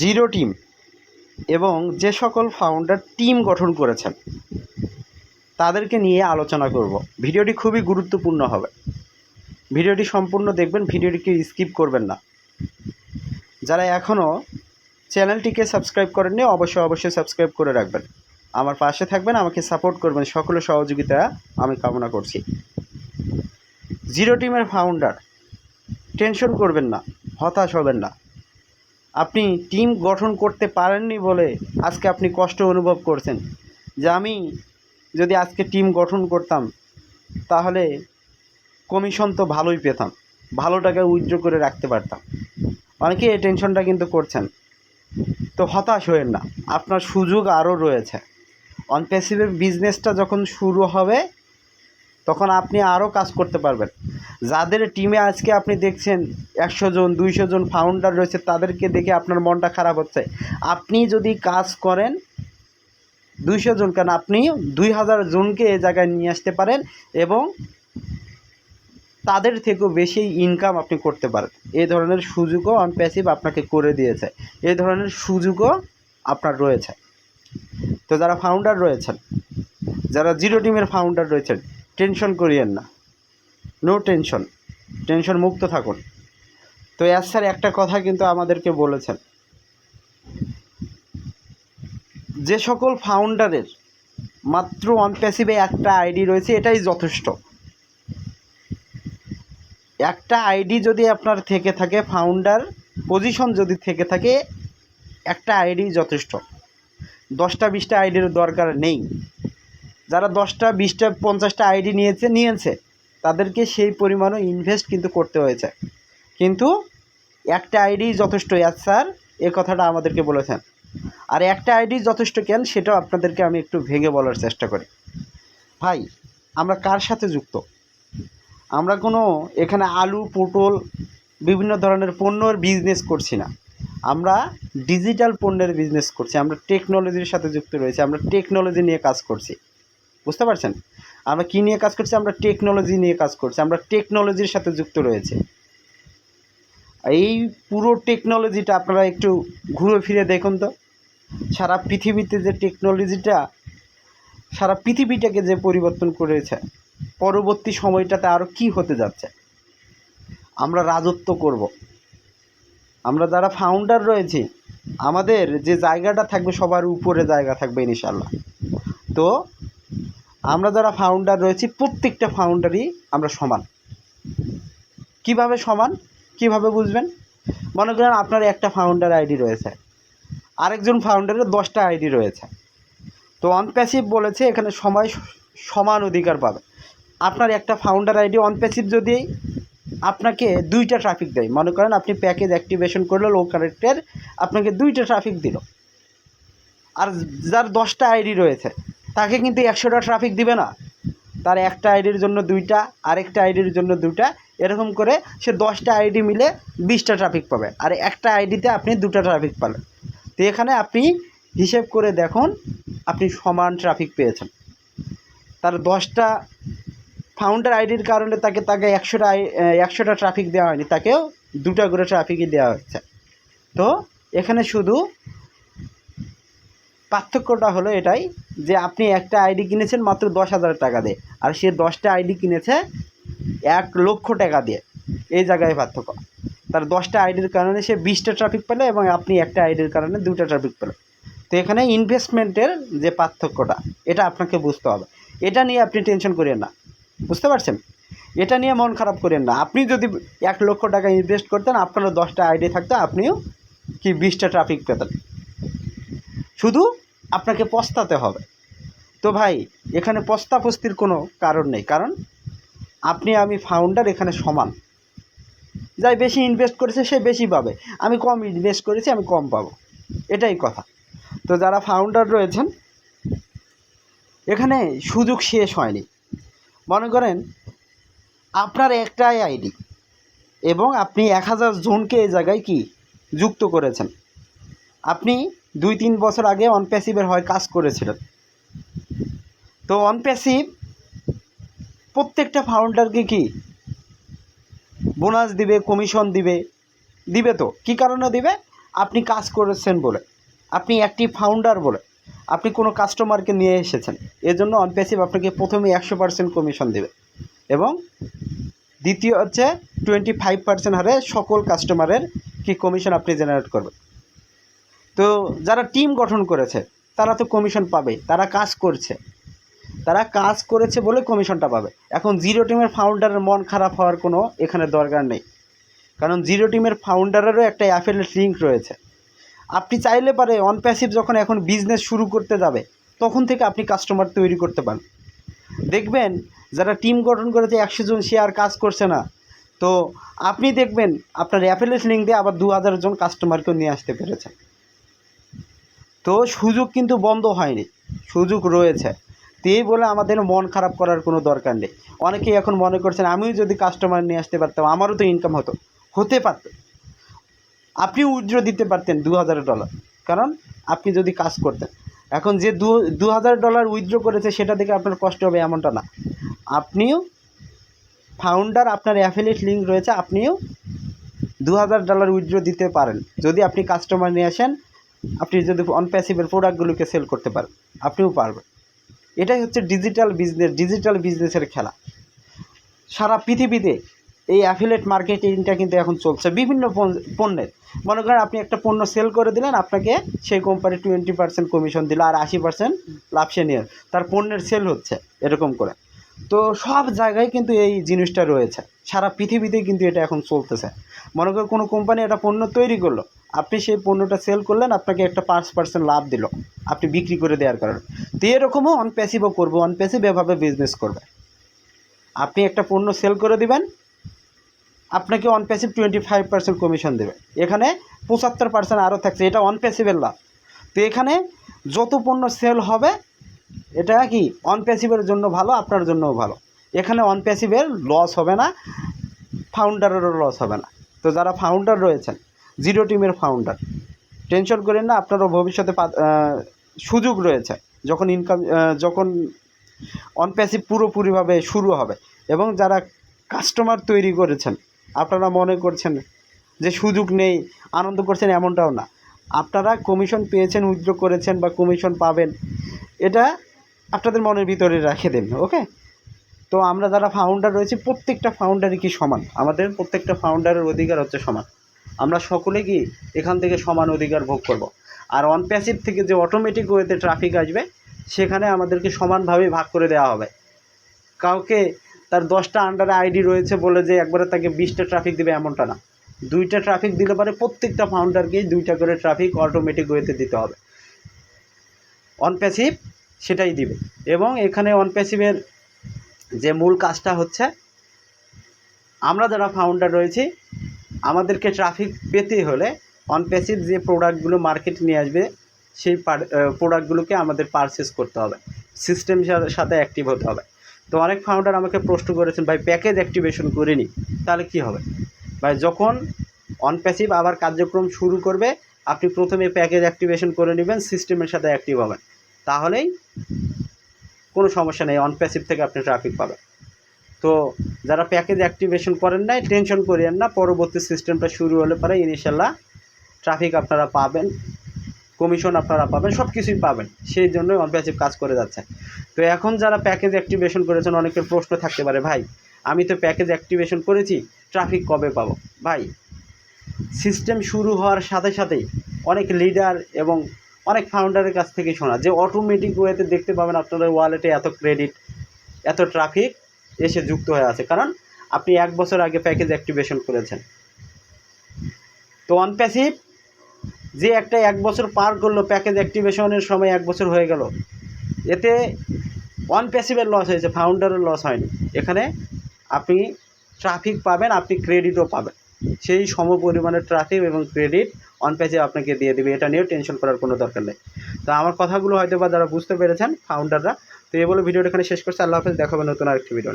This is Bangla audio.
জিরো টিম এবং যে সকল ফাউন্ডার টিম গঠন করেছেন, তাদেরকে নিয়ে আলোচনা করব। ভিডিওটি খুবই গুরুত্বপূর্ণ হবে। ভিডিওটি সম্পূর্ণ দেখবেন, ভিডিওটিকে স্কিপ করবেন না। যারা এখনও চ্যানেলটিকে সাবস্ক্রাইব করেননি, অবশ্যই অবশ্যই সাবস্ক্রাইব করে রাখবেন। আমার পাশে থাকবেন, আমাকে সাপোর্ট করবেন সকলের সহযোগিতা আমি কামনা করছি। জিরো টিমের ফাউন্ডার টেনশন করবেন না, হতাশ হবেন না। আপনি টিম গঠন করতে পারেননি বলে আজকে আপনি কষ্ট অনুভব করছেন। যে আমি যদি আজকে টিম গঠন করতাম, তাহলে কমিশন তো ভালোই পেতাম ভালো টাকা উইথড্র করে রাখতে পারতাম। অনেকে এই টেনশনটা কিন্তু করছেন। তো হতাশ হয়েন না, আপনার সুযোগ আরও রয়েছে। অনপ্যাসিভের বিজনেসটা যখন শুরু হবে, তখন আপনি আরও কাজ করতে পারবেন। যাদের টিমে আজকে আপনি দেখছেন একশো জন, দুইশো জন ফাউন্ডার রয়েছে, তাদেরকে দেখে আপনার মনটা খারাপ হচ্ছে। আপনি যদি কাজ করেন দুইশো জন কেন আপনি দুই হাজার জনকে এ জায়গায় নিয়ে আসতে পারেন এবং তাদের থেকেও বেশি ইনকাম আপনি করতে পারেন। এই ধরনের সুযোগও অনপ্যাসিভ আপনাকে করে দিয়েছে। এই ধরনের সুযোগও আপনার রয়েছে। তো যারা ফাউন্ডার রয়েছেন, যারা জিরো টিমের ফাউন্ডার রয়েছেন টেনশন করিয়েন না। নো টেনশন টেনশন মুক্ত থাকুন। তো এর স্যার একটা কথা কিন্তু আমাদেরকে বলেছেন। যে সকল ফাউন্ডারের মাত্র অনপ্যাসিভে একটা আইডি রয়েছে, এটাই যথেষ্ট। একটা আইডি যদি আপনার থেকে থাকে ফাউন্ডার পজিশন যদি থেকে থাকে, একটা আইডি যথেষ্ট। দশটা বিশটা আইডির দরকার নেই। যারা দশটা, বিশটা, পঞ্চাশটা আইডি নিয়েছে নিয়েছে। তাদেরকে সেই পরিমাণও ইনভেস্ট কিন্তু করতে হয়েছে। কিন্তু একটা আইডি যথেষ্ট ইয়াস স্যার এ কথাটা আমাদেরকে বলেছেন। আর একটা আইডি যথেষ্ট কেন, সেটাও আপনাদেরকে আমি একটু ভেঙে বলার চেষ্টা করি। ভাই, আমরা কার সাথে যুক্ত? আমরা কোনো এখানে আলু, পটল, বিভিন্ন ধরনের পণ্যর বিজনেস করছি না। আমরা ডিজিটাল পণ্যের বিজনেস করছি। আমরা টেকনোলজির সাথে যুক্ত রয়েছি। আমরা টেকনোলজি নিয়ে কাজ করছি। বুঝতে পারছেন? আমরা কী নিয়ে কাজ করছি? আমরা টেকনোলজি নিয়ে কাজ করছি। আমরা টেকনোলজির সাথে যুক্ত রয়েছে। এই পুরো টেকনোলজিটা আপনারা একটু ঘুরে ফিরে দেখুন তো। সারা পৃথিবীতে যে টেকনোলজিটা সারা পৃথিবীটাকে যে পরিবর্তন করেছে, পরবর্তী সময়টাতে আরও কি হতে যাচ্ছে? আমরা রাজত্ব করব। আমরা যারা ফাউন্ডার রয়েছি, আমাদের যে জায়গাটা থাকবে, সবার উপরে জায়গা থাকবে ইনশাল্লাহ তো আমরা যারা ফাউন্ডার রয়েছি, প্রত্যেকটা ফাউন্ডারই আমরা সমান। কীভাবে সমান? কীভাবে বুঝবেন? মনে করেন আপনার একটা ফাউন্ডার আইডি রয়েছে, আরেকজন ফাউন্ডারের দশটা আইডি রয়েছে। তো অনপ্যাসিভ বলেছে, এখানে সময় সমান অধিকার পাবে। আপনার একটা ফাউন্ডার আইডি অনপ্যাসিভ যদি আপনাকে দুইটা ট্রাফিক দেয়, মনে করেন আপনি প্যাকেজ অ্যাক্টিভেশন করলে লো কারেক্টের আপনাকে দুইটা ট্রাফিক দিল। আর যার দশটা আইডি রয়েছে তাকে কিন্তু একশোটা ট্রাফিক দিবে না। তার একটা আইডির জন্য দুইটা, আরেকটা আইডির জন্য দুইটা, এরকম করে সে দশটা আইডি মিলে বিশটা ট্রাফিক পাবে। আর একটা আইডিতে আপনি দুটো ট্রাফিক পাবেন। তো এখানে আপনি হিসেব করে দেখুন, আপনি সমান ট্রাফিক পেয়েছেন। তার দশটা ফাউন্ডার আইডির কারণে তাকে তাকে একশোটা একশোটা ট্রাফিক দেওয়া হয়নি, তাকেও দুটা করে ট্রাফিকই দেওয়া হচ্ছে তো এখানে শুধু পার্থক্যটা হলো এটাই যে আপনি একটা আইডি কিনেছেন মাত্র দশ হাজার টাকা দিয়ে, আর সে দশটা আইডি কিনেছে এক লক্ষ টাকা দিয়ে। এই জায়গায় পার্থক্য। তার দশটা আইডির কারণে সে বিশটা ট্রাফিক পেল এবং আপনি একটা আইডির কারণে দুটা ট্রাফিক পেল। তো এখানে ইনভেস্টমেন্টের যে পার্থক্যটা, এটা আপনাকে বুঝতে হবে। এটা নিয়ে আপনি টেনশন করেন না। বুঝতে পারছেন? এটা নিয়ে মন খারাপ করেন না। আপনি যদি এক লক্ষ টাকা ইনভেস্ট করতেন, আপনারও দশটা আইডি থাকতো, আপনিও কি বিশটা ট্রাফিক পেতেন? শুধু আপনাকে পস্তাতে হবে। তো ভাই, এখানে পস্তাপস্তির কোনো কারণ নেই। কারণ আপনি, আমি ফাউন্ডার এখানে সমান। যাই বেশি ইনভেস্ট করেছে, সে বেশি পাবে। আমি কম ইনভেস্ট করেছি, আমি কম পাবো। এটাই কথা। তো যারা ফাউন্ডার রয়েছেন, এখানে সুযোগ শেষ হয়নি। মনে করেন, আপনার একটাই আইডি এবং আপনি এক হাজার জনকে এই জায়গায় কি? যুক্ত করেছেন। আপনি দুই তিন বছর আগে অনপ্যাসিভের হয়, কাজ করেছিলেন তো অনপ্যাসিভ প্রত্যেকটা ফাউন্ডারকে কি? বোনাস দিবে কমিশন দিবে দিবে তো। কি কারণে দিবে? আপনি কাজ করেছেন বলে। আপনি একটি ফাউন্ডার বলে। আপনি কোনো কাস্টমারকে নিয়ে এসেছেন। এজন্য অনপ্যাসিভ আপনাকে প্রথমে একশো পার্সেন্ট কমিশন দেবে। এবং দ্বিতীয় হচ্ছে টোয়েন্টি ফাইভ পার্সেন্ট হারে সকল কাস্টমারের কি কমিশন আপনি জেনারেট করবেন। তো যারা টিম গঠন করেছে, তারা তো কমিশন পাবে, তারা কাজ করছে। তারা কাজ করেছে বলে কমিশনটা পাবে। এখন জিরো টিমের ফাউন্ডারের মন খারাপ হওয়ার কোনো এখানে দরকার নেই। কারণ জিরো টিমের ফাউন্ডারেরও একটা অ্যাফিলেট লিঙ্ক রয়েছে। আপনি চাইলে পারে অন প্যাসিভ যখন এখন বিজনেস শুরু করতে যাবে, তখন থেকে আপনি কাস্টমার তৈরি করতে পারেন। দেখবেন, যারা টিম গঠন করেছে একশো জন আর কাজ করছে না, তো আপনি দেখবেন আপনার অ্যাফিলেট লিঙ্ক দিয়ে আবার দু হাজার জন কাস্টমারকেও নিয়ে আসতে পেরেছেন তো সুযোগ কিন্তু বন্ধ হয়নি, সুযোগ রয়েছে। তো এই বলে আমাদের মন খারাপ করার কোনো দরকার নেই। অনেকেই এখন মনে করছেন, আমিও যদি কাস্টমার নিয়ে আসতে পারতাম, আমারও তো ইনকাম হতো। হতে পারত। আপনি উইথড্র দিতে পারতেন দু হাজার ডলার কারণ আপনি যদি কাজ করতেন। এখন যে দু দু হাজার ডলার উইথড্র করেছে, সেটা দেখে আপনার কষ্ট হবে এমনটা না। আপনিও ফাউন্ডার আপনার অ্যাফিলিয়েট লিঙ্ক রয়েছে, আপনিও দু হাজার ডলার উইথড্র দিতে পারেন। যদি আপনি কাস্টমার নিয়ে আসেন আপনি যদি অনপ্যাসিভের প্রোডাক্টগুলোকে সেল করতে পারেন, আপনিও পারবেন। এটাই হচ্ছে ডিজিটাল বিজনেস ডিজিটাল বিজনেসের খেলা। সারা পৃথিবীতে এই অ্যাফিলেট মার্কেটিংটা কিন্তু এখন চলছে বিভিন্ন পণ্যের। মনে করেন আপনি একটা পণ্য সেল করে দিলেন, আপনাকে সেই কোম্পানি টোয়েন্টি পার্সেন্ট কমিশন দিল আর আশি পার্সেন্ট লাভ সে নিয়ে। তার পণ্যের সেল হচ্ছে এরকম করে। তো সব জায়গায় কিন্তু এই জিনিসটা রয়েছে। সারা পৃথিবীতেই কিন্তু এটা এখন চলতেছে। মনে করেন কোনো কোম্পানি একটা পণ্য তৈরি করল আপনি সেই পণ্যটা সেল করলেন, আপনাকে একটা পাঁচ পার্সেন্ট লাভ দিল, আপনি বিক্রি করে দেওয়ার কারণে। তো এরকমও অনপ্যাসিভও করব অনপ্যাসিভ এভাবে বিজনেস করবে। আপনি একটা পণ্য সেল করে দিবেন, আপনাকে OnPassive twenty five percent commission দেবে। এখানে পঁচাত্তর পার্সেন্ট আরও থাকছে, এটা অনপ্যাসিভের লাভ। তো এখানে যত পণ্য সেল হবে, এটা কি অনপ্যাসিভের জন্য ভালো, আপনার জন্যও ভালো। এখানে অনপ্যাসিভের লস হবে না ফাউন্ডারেরও লস হবে না। তো যারা ফাউন্ডার রয়েছেন জিরো টিমের ফাউন্ডার টেনশন করেন না, আপনারও ভবিষ্যতে সুযোগ রয়েছে। যখন ইনকাম যখন অনপ্যাসিভ পুরোপুরিভাবে শুরু হবে এবং যারা কাস্টমার তৈরি করেছেন, আপনারা মনে করছেন যে সুযোগ নেই, আনন্দ করছেন এমনটাও না। আপনারা কমিশন পেয়েছেন, উইথড্র করেছেন বা কমিশন পাবেন, এটা আপনাদের মনের ভিতরে রেখে দেন ওকে তো আমরা যারা ফাউন্ডার রয়েছি, প্রত্যেকটা ফাউন্ডারই কি সমান? আমাদের প্রত্যেকটা ফাউন্ডারের অধিকার হচ্ছে সমান। আমরা সকলে কি এখান থেকে সমান অধিকার ভোগ করব। আর অনপ্যাসিভ থেকে যে অটোমেটিক ওয়েতে ট্রাফিক আসবে, সেখানে আমাদেরকে সমানভাবে ভাগ করে দেওয়া হবে। কাউকে তার দশটা আন্ডারে আইডি রয়েছে বলে যে একবারে তাকে বিশটা ট্রাফিক দেবে এমনটা না। দুইটা ট্রাফিক দিলে পারে প্রত্যেকটা ফাউন্ডারকেই দুইটা করে ট্রাফিক অটোমেটিক ওয়েতে দিতে হবে। অনপ্যাসিভ সেটাই দিবে। এবং এখানে অনপ্যাসিভের যে মূল কাজটা হচ্ছে, আমরা যারা ফাউন্ডার রয়েছি আমাদেরকে ট্রাফিক পেতে হলে অনপ্যাসিভ যে প্রোডাক্টগুলো মার্কেটে নিয়ে আসবে, সেই প্রোডাক্টগুলোকে আমাদের পারচেস করতে হবে। সিস্টেম সাথে অ্যাক্টিভ হতে হবে। তো অনেক ফাউন্ডার আমাকে প্রশ্ন করেছেন, ভাই প্যাকেজ অ্যাক্টিভেশন করিনি তাহলে কি হবে? ভাই, যখন অনপ্যাসিভ আবার কার্যক্রম শুরু করবে, আপনি প্রথমে প্যাকেজ অ্যাক্টিভেশন করে নেবেন সিস্টেমের সাথে অ্যাক্টিভ হবেন। তাহলেই কোনো সমস্যা নেই অনপ্যাসিভ থেকে আপনি ট্রাফিক পাবেন। তো যারা প্যাকেজ অ্যাক্টিভেশন করেন নাই টেনশন করেন না, পরবর্তী সিস্টেমটা শুরু হলে পরে ইনশাল্লাহ ট্রাফিক আপনারা পাবেন কমিশন আপনারা পাবেন সব কিছুই পাবেন। সেই জন্যই অনপ্যাসিভ কাজ করে যাচ্ছে। তো এখন যারা প্যাকেজ অ্যাক্টিভেশন করেছেন, অনেকের প্রশ্ন থাকতে পারে, ভাই, আমি তো প্যাকেজ অ্যাক্টিভেশন করেছি ট্রাফিক কবে পাবো? ভাই সিস্টেম শুরু হওয়ার সাথে সাথেই অনেক লিডার এবং অনেক ফাউন্ডারের কাছ থেকে শোনা, যে অটোমেটিক ওয়েতে দেখতে পাবেন আপনাদের ওয়ালেটে এত ক্রেডিট এত ট্রাফিক এসে যুক্ত হয়ে আছে। কারণ আপনি এক বছর আগে প্যাকেজ অ্যাক্টিভেশন করেছেন। তো অনপ্যাসিভ যে একটা এক বছর পার করল প্যাকেজ অ্যাক্টিভেশনের সময় এক বছর হয়ে গেল। এতে অনপ্যাসিভের লস হয়েছে ফাউন্ডারের লস হয়নি। এখানে আপনি ট্রাফিক পাবেন, আপনি ক্রেডিটও পাবেন। সেই সম পরিমাণের ট্রাফিক এবং ক্রেডিট অনপ্যাসিভ আপনাকে দিয়ে দেবে। এটা নিয়েও টেনশন করার কোনো দরকার নেই। তো আমার কথাগুলো হয়তো বা যারা বুঝতে পেরেছেন ফাউন্ডাররা তো এই বলে ভিডিওটা এখানে শেষ করছে। আল্লাহ হাফেজ দেখাবে নতুন আরেকটি ভিডিও